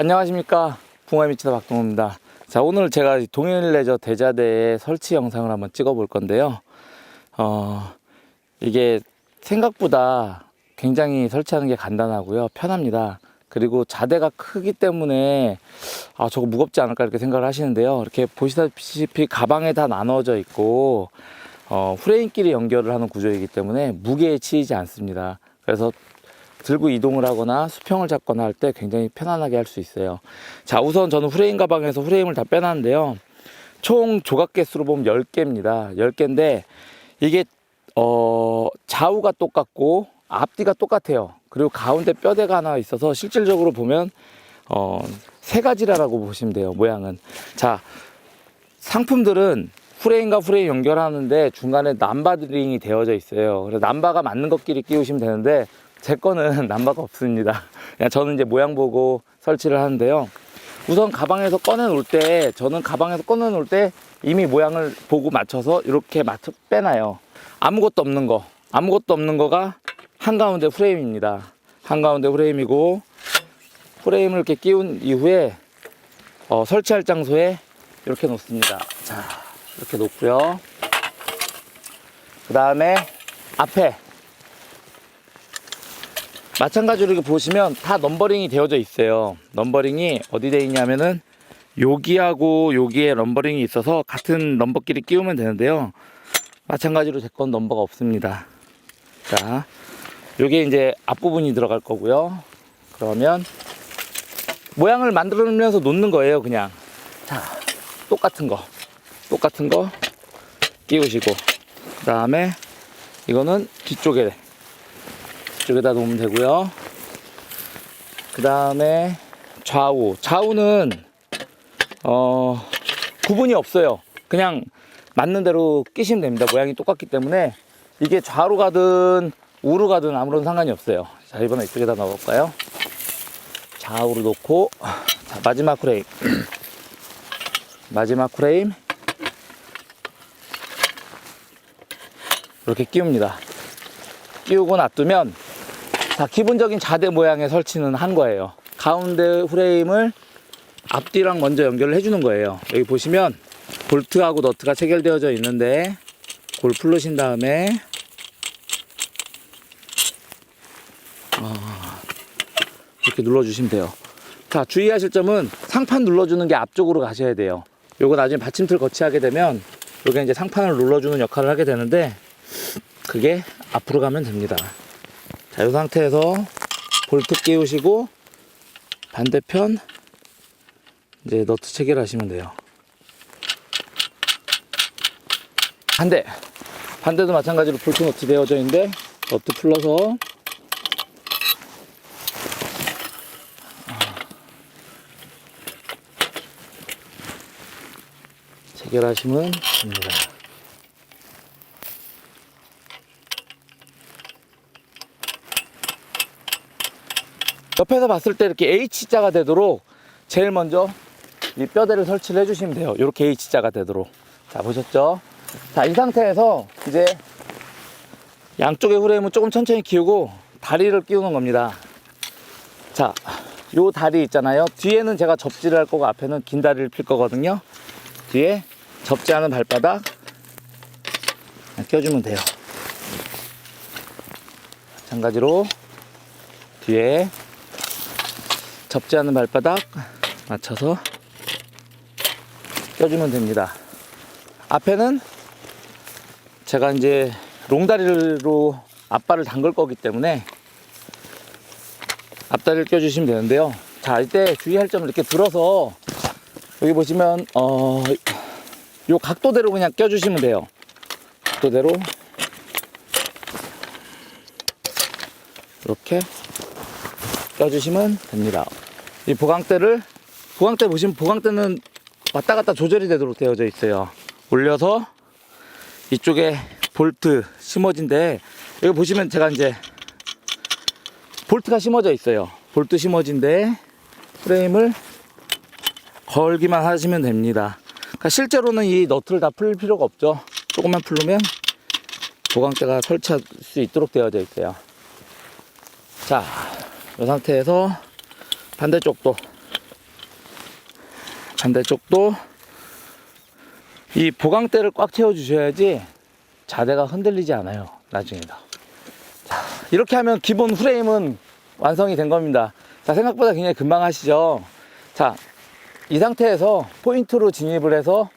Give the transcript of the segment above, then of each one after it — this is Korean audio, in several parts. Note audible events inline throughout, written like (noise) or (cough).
안녕하십니까. 붕어의 미치다 박동호입니다. 자 오늘 제가 동일레저 대자대의 설치 영상을 한번 찍어 볼 건데요. 어 이게 생각보다 굉장히 설치하는 게 간단하고요. 편합니다. 그리고 자대가 크기 때문에 아 저거 무겁지 않을까 이렇게 생각을 하시는데요. 이렇게 보시다시피 가방에 다 나눠져 있고 어, 프레임끼리 연결을 하는 구조이기 때문에 무게에 치이지 않습니다. 그래서 들고 이동을 하거나 수평을 잡거나 할 때 굉장히 편안하게 할 수 있어요. 자, 우선 저는 프레임 가방에서 프레임을 다 빼놨는데요. 총 조각 개수로 보면 10개입니다. 10개인데 이게 어, 좌우가 똑같고 앞뒤가 똑같아요. 그리고 가운데 뼈대가 하나 있어서 실질적으로 보면 어, 세 가지라고 보시면 돼요. 모양은. 자, 상품들은 프레임과 프레임 연결하는데 중간에 남바 드링이 되어져 있어요. 그래서 남바가 맞는 것끼리 끼우시면 되는데 제 거는 (laughs) 남바가 없습니다. 그냥 저는 이제 모양 보고 설치를 하는데요. 우선 가방에서 꺼내놓을 때 저는 가방에서 꺼내놓을 때 이미 모양을 보고 맞춰서 이렇게 맞춰 빼놔요. 아무것도 없는 거, 아무것도 없는 거가 한가운데 프레임입니다. 한가운데 프레임이고 프레임을 이렇게 끼운 이후에 어, 설치할 장소에 이렇게 놓습니다. 자, 이렇게 놓고요. 그 다음에 앞에 마찬가지로 이렇게 보시면 다 넘버링이 되어져 있어요. 넘버링이 어디 돼 있냐면은 여기하고 여기에 넘버링이 있어서 같은 넘버끼리 끼우면 되는데요. 마찬가지로 제 건 넘버가 없습니다. 자, 요게 이제 앞부분이 들어갈 거고요. 그러면 모양을 만들어내면서 놓는 거예요, 그냥. 자, 똑같은 거. 똑같은 거 끼우시고. 그 다음에 이거는 뒤쪽에 이쪽에다 놓으면 되고요. 그 다음에 좌우. 좌우는 어 구분이 없어요. 그냥 맞는 대로 끼시면 됩니다. 모양이 똑같기 때문에 이게 좌로 가든 우로 가든 아무런 상관이 없어요. 자 이번에 이쪽에다 넣어볼까요? 좌우로 놓고 자 마지막 프레임 (clears throat) 마지막 프레임 이렇게 끼웁니다. 끼우고 놔두면 자, 기본적인 자대 모양의 설치는 한 거예요. 가운데 프레임을 앞뒤랑 먼저 연결을 해주는 거예요. 여기 보시면 볼트하고 너트가 체결되어져 있는데 그걸 풀르신 다음에 어, 이렇게 눌러주시면 돼요. 자, 주의하실 점은 상판 눌러주는 게 앞쪽으로 가셔야 돼요. 요거 나중에 받침틀 거치하게 되면 요게 이제 상판을 눌러주는 역할을 하게 되는데 그게 앞으로 가면 됩니다. 자, 이 상태에서 볼트 끼우시고 반대편 이제 너트 체결하시면 돼요. 반대. 반대도 마찬가지로 볼트 너트 되어져 있는데 너트 풀러서 체결하시면 됩니다. 옆에서 봤을 때 이렇게 H자가 되도록 제일 먼저 이 뼈대를 설치를 해주시면 돼요. 이렇게 H자가 되도록. 자, 보셨죠? 자, 이 상태에서 이제 양쪽의 프레임은 조금 천천히 키우고 다리를 끼우는 겁니다. 자, 요 다리 있잖아요. 뒤에는 제가 접지를 할 거고 앞에는 긴 다리를 필 거거든요. 뒤에 접지하는 발바닥 껴주면 돼요. 마찬가지로 뒤에 접지 않는 발바닥 맞춰서 껴주면 됩니다. 앞에는 제가 이제 롱다리로 앞발을 담글 거기 때문에 앞다리를 껴주시면 되는데요. 자, 이때 주의할 점을 이렇게 들어서 여기 보시면 어, 요 각도대로 그냥 껴주시면 돼요. 각도대로 이렇게 껴주시면 됩니다. 이 보강대를 보강대 보시면 보강대는 왔다 갔다 조절이 되도록 되어져 있어요. 올려서 이쪽에 볼트 심어진데 여기 보시면 제가 이제 볼트가 심어져 있어요. 볼트 심어진데 프레임을 걸기만 하시면 됩니다. 그러니까 실제로는 이 너트를 다 풀 필요가 없죠. 조금만 풀르면 보강대가 설치할 수 있도록 되어져 있어요. 자, 이 상태에서 반대쪽도. 반대쪽도 이 보강대를 꽉 채워 주셔야지 자대가 흔들리지 않아요 나중에도. 자 이렇게 하면 기본 프레임은 완성이 된 겁니다. 자 생각보다 굉장히 금방 하시죠? 자 이 상태에서 포인트로 진입을 해서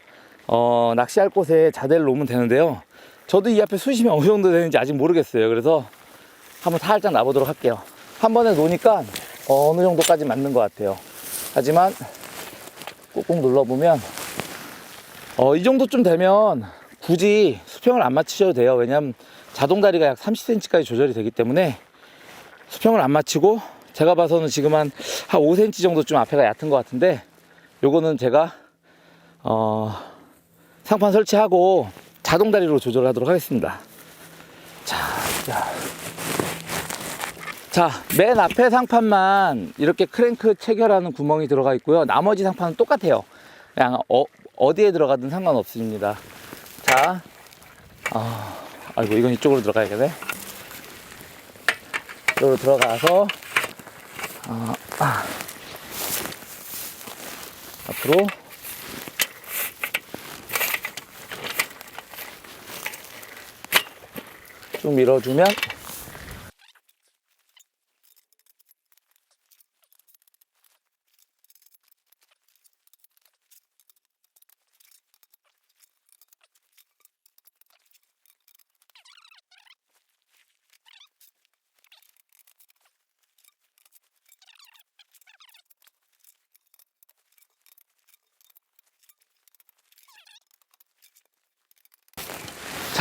어, 낚시할 곳에 자대를 놓으면 되는데요. 저도 이 앞에 수심이 어느 정도 되는지 아직 모르겠어요. 그래서 한번 살짝 놔보도록 할게요. 한 번에 놓으니까 어느 정도까지 맞는 것 같아요 하지만 꾹꾹 눌러보면 어, 이 정도쯤 되면 굳이 수평을 안 맞추셔도 돼요. 왜냐면 자동 다리가 약 30cm까지 조절이 되기 때문에 수평을 안 맞추고 제가 봐서는 지금 한, 한 5cm 정도 좀 앞에가 얕은 것 같은데 요거는 제가 어, 상판 설치하고 자동 다리로 조절하도록 하겠습니다. 자, 자. 자, 맨 앞에 상판만 이렇게 크랭크 체결하는 구멍이 들어가 있고요. 나머지 상판은 똑같아요. 그냥 어, 어디에 들어가든 상관없습니다. 자, 아, 아이고, 이건 이쪽으로 들어가야겠네. 이쪽으로 들어가서, 아, 아. 앞으로. 쭉 밀어주면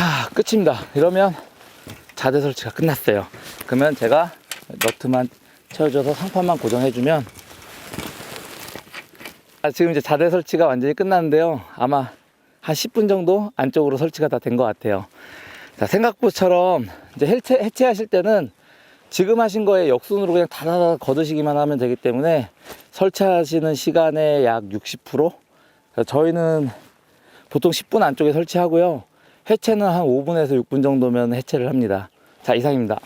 자 끝입니다. 이러면 자대 설치가 끝났어요. 그러면 제가 너트만 채워줘서 상판만 고정해주면 아, 지금 이제 자대 설치가 완전히 끝났는데요. 아마 한 10분 정도 안쪽으로 설치가 다 된 것 같아요. 자 생각보처럼 이제 해체, 해체하실 때는 지금 하신 거에 역순으로 그냥 다다다 걷으시기만 하면 되기 때문에 설치하시는 시간의 약 60% 저희는 보통 10분 안쪽에 설치하고요 해체는 한 5분에서 6분 정도면 해체를 합니다. 자, 이상입니다.